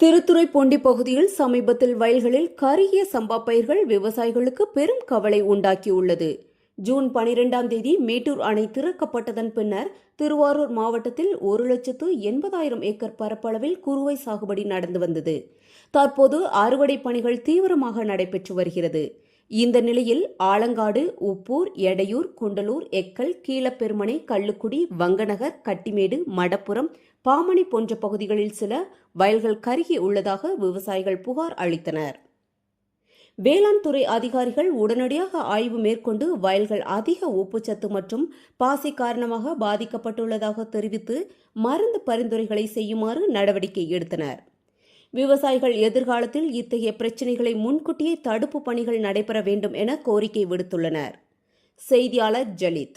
திருத்துறைப்பூண்டி பகுதியில் சமீபத்தில் வயல்களில் கருகிய சம்பா பயிர்கள் விவசாயிகளுக்கு பெரும் கவலை உண்டாக்கியுள்ளது. ஜூன் பனிரெண்டாம் தேதி மேட்டூர் அணை திறக்கப்பட்டதன் பின்னர் திருவாரூர் மாவட்டத்தில் ஒரு லட்சத்து எண்பதாயிரம் ஏக்கர் பரப்பளவில் குறுவை சாகுபடி நடந்து வந்தது. தற்போது அறுவடை பணிகள் தீவிரமாக நடைபெற்று வருகிறது. இந்த நிலையில் ஆலங்காடு உப்பூர் எடையூர் குண்டலூர் எக்கல் கீழப்பெருமனை கள்ளுக்குடி வங்கநகர் கட்டிமேடு மடப்புரம் பாமணி போன்ற பகுதிகளில் சில வயல்கள் கருகி உள்ளதாக விவசாயிகள் புகார் அளித்தனர். வேளாண் துறை அதிகாரிகள் உடனடியாக ஆய்வு மேற்கொண்டு வயல்கள் அதிக உப்புச்சத்து மற்றும் பாசி காரணமாக பாதிக்கப்பட்டுள்ளதாக தெரிவித்து மருந்து பரிந்துரைகளை செய்யுமாறு நடவடிக்கை எடுத்தனர். விவசாயிகள் எதிர்காலத்தில் இத்தகைய பிரச்சினைகளை முன்கூட்டியே தடுப்பு பணிகள் நடைபெற வேண்டும் என கோரிக்கை விடுத்துள்ளனர். செய்தியாளர் ஜலித்.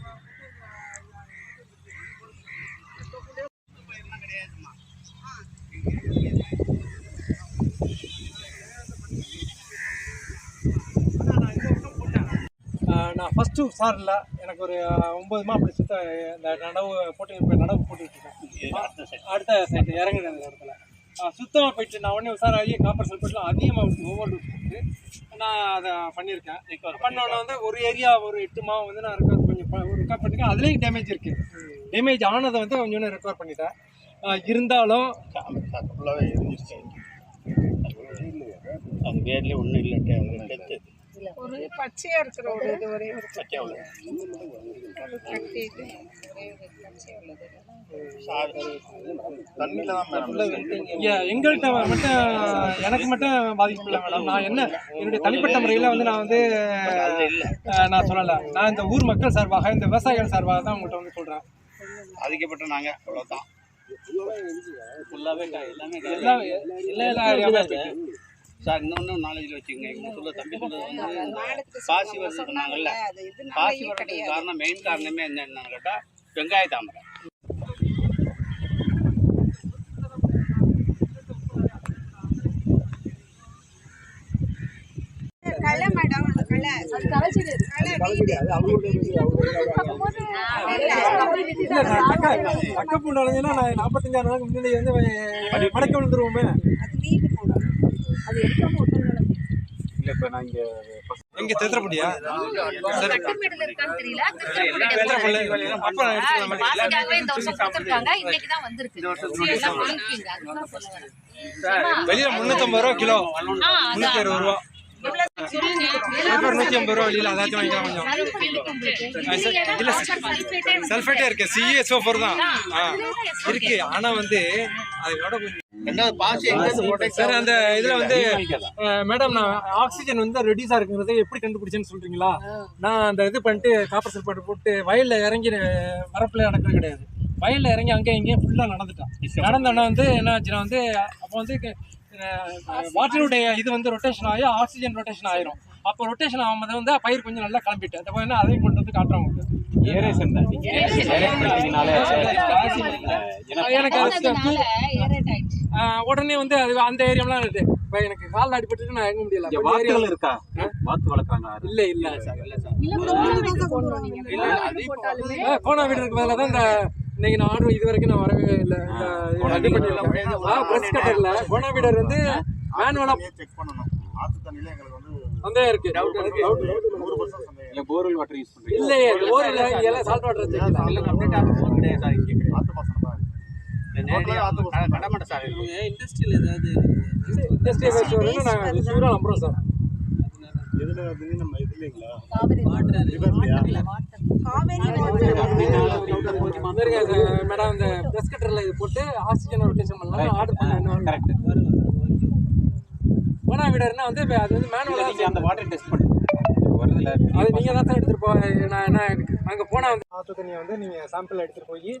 ஃபஸ்ட்டு சார் இல்லை. எனக்கு ஒரு ஆஹ், ஒன்பது மா அப்படி சுத்த இந்த நடவு போட்டு இப்போ நடவு இருக்கேன். அடுத்த சைட்டு இறங்குது அந்த இடத்துல. சுத்தமாக போயிட்டு நான் உடனே ஆகி காப்பர் சல்பேட்லாம் அதிகமாக போட்டு நான் அதை பண்ணியிருக்கேன். பண்ண உடனே வந்து ஒரு ஏரியா ஒரு எட்டு மாவு வந்து நான் ரெக்கார்ட் கொஞ்சம் ரெக்கார்ட் பண்ணிருக்கேன் அதுலேயும் டேமேஜ் இருக்குது டேமேஜ் ஆனதை வந்து கொஞ்சம் ரெக்கார்ட் பண்ணிட்டேன். இருந்தாலும் ஃபுல்லாகவே இருந்துச்சு அது வேர்லேயே ஒன்றும் இல்லை செத்து ஒரு பச்சையா இருக்கிற ஒரு இது ஒரே ஒரு இங்க எங்கள்கிட்ட மட்டும் எனக்கு மட்டும் பாதிப்பு இல்லை மேடம் நான் என்ன என்னுடைய தனிப்பட்ட முறையில் வந்து நான் வந்து நான் சொல்லலை நான் இந்த ஊர் மக்கள் சார்பாக இந்த விவசாயிகள் சார்பாக தான் உங்கள்கிட்ட வந்து சொல்கிறேன் பாதிக்கப்பட்ட நாங்கள் அவ்வளோதான் ஃபுல்லாகவே எல்லாமே எல்லாம் எல்லா எல்லா. சார் இன்னொன்று நாலேஜில் வச்சுக்கோங்க. எங்கள் சொல்ல தம்பி சொல்றது வந்து பாசி வருது சொன்னாங்கல்ல பாசி வர்றதுக்கு காரணம் மெயின் காரணமே என்னன்னு கேட்டால் வெங்காய தாமரை. களை மேடம் அந்த களை களை வீடு. இல்லை நான் தக்க தக்க பூண்டு அலைஞ்சுன்னா நான் நாற்பத்தஞ்சாயிரம் நாளுக்கு முன்னாடி வந்து மடக்க விழுந்துருவோமே. அது வீடு அது எடுக்காம விட்டுருங்க இல்லை இப்போ நான் இங்கே எங்கே தான் வெளியில ரூபா கிலோ. அதான். அறுபது ரூபா. பேப்பர் நூற்றி ஐம்பது ரூபா வெளியில் அதாச்சும் வாங்கிக்கலாம் கொஞ்சம். இல்ல, சல்ஃபேட்டே இருக்கு. சிஎஸ்ஓ ஃபோர் தான். ஆ, இருக்கு. ஆனா வந்து அதோட கொஞ்சம் ரெண்டாவது பாசி சார் அந்த இதுல வந்து மேடம் நான் ஆக்சிஜன் வந்து ரெடியூஸா இருக்குங்கிறத எப்படி கண்டுபிடிச்சேன்னு சொல்றீங்களா நான் அந்த இது பண்ணிட்டு காப்பர் சல்பேட் போட்டு வயல்ல இறங்கி வரப்புல நடக்கிறது கிடையாது வயல்ல இறங்கி அங்கே இங்கேயும் ஃபுல்லா நடந்துட்டேன் நடந்தோடனே வந்து என்ன ஆச்சுன்னா வந்து அப்போ வந்து வாட்டருடைய இது வந்து ரொட்டேஷன் ஆகி ஆக்சிஜன் ரொட்டேஷன் ஆயிரும் அப்போ ரொட்டேஷன் ஆகும்போது வந்து பயிர் கொஞ்சம் நல்லா கிளம்பிட்டு அப்போ என்ன அதையும் கொண்டு வந்து தான் எனக்கு உடனே வந்து அது அந்த ஏரியாலாம் இருக்கு இப்போ எனக்கு கால் அடிபட்டு நான் எங்க முடியல. வாத்துகள் இருக்கா? வாத்து வளர்க்குறாங்க இல்ல இல்ல. சார் இல்ல சார். இல்ல, கோலா போடணும் நீங்க. ஆ, கோணா வீடு பதிலாக தான் இந்த இன்னைக்கு நான் ஆர்டர் இது வரைக்கும் நான் வரவே இல்லை. கோணா வீடர் வந்து மேனுவலா செக் பண்ணணும். ஆத்து தண்ணியில் எங்களுக்கு வந்து வந்தே இருக்கு. பர்சன்ட் சந்தேகம் இல்லை போர்வெல் வாட்டர் யூஸ் எல்லாம் சால்ட் வாட்டர் இல்லை. கம்ப்ளீட்டாக போர் கிடையாது சார் இங்கே ஆத்து பாசனம் தான் கடமாட்டேன் சார் இண்டஸ்ட்ரியல் பேஸ்ட் வரணும் நாங்கள் ஷூராக நம்புறோம் சார் எதில் வந்து நம்ம இது இல்லைங்களா காவேரி மேடம் இந்த பிரஸ் கட்டரில் இது போட்டு ஆக்சிஜன் ரொட்டேஷன் பண்ணலாம் ஆர்டர் பண்ண கரெக்ட் வீடர்னா வந்து அது வந்து மேனுவலாக அந்த வாட்டர் டெஸ்ட் பண்ணுங்க இதில் அது நீங்கள் தான் சார் எடுத்துகிட்டு போக நான் என்ன அங்கே போனால் வந்து ஆற்று தண்ணியை வந்து நீங்கள் சாம்பிள் எடுத்துகிட்டு போய்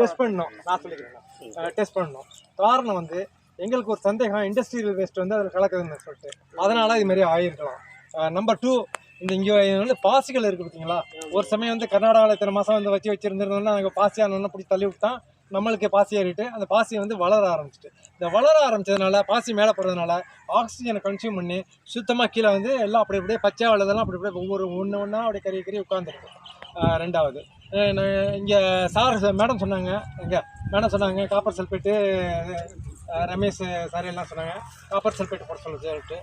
டெஸ்ட் பண்ணணும். நான் சொல்லிக்கிறேன். டெஸ்ட் பண்ணணும். காரணம் வந்து எங்களுக்கு ஒரு சந்தேகம் இண்டஸ்ட்ரியல் வேஸ்ட் வந்து அதில் கலக்குதுன்னு சொல்லிட்டு. அதனால் இது மாதிரி ஆகிருக்கலாம் நம்பர் டூ இந்த இங்கே வந்து பாசிகள் இருக்குது பார்த்தீங்களா ஒரு சமயம் வந்து கர்நாடகாவில் இத்தனை மாதம் வந்து வச்சு வச்சுருந்துருந்தோம்னா அங்கே பாசி ஆனோன்னா பிடிச்சி தள்ளி விட்டான் நம்மளுக்கு பாசி ஏறிட்டு அந்த பாசி வந்து வளர ஆரம்பிச்சிட்டு. இந்த வளர ஆரம்பிச்சதுனால பாசி மேலே போகிறதுனால ஆக்சிஜனை கன்சியூம் பண்ணி சுத்தமாக கீழே வந்து எல்லாம் அப்படி அப்படியே பச்சை வளர்தெல்லாம் அப்படி அப்படியே ஒவ்வொரு ஒன்று ஒன்றா அப்படியே கறி கறி உட்காந்துருக்கு ரெண்டாவது. இங்கே சார் மேடம் சொன்னாங்க. இங்கே மேடம் சொன்னாங்க காப்பர் சல்ஃபேட்டு ரமேஷ் சார் எல்லாம் சொன்னாங்க. காப்பர் சல்ஃபேட்டு போட சொல்ல சொல்லிட்டு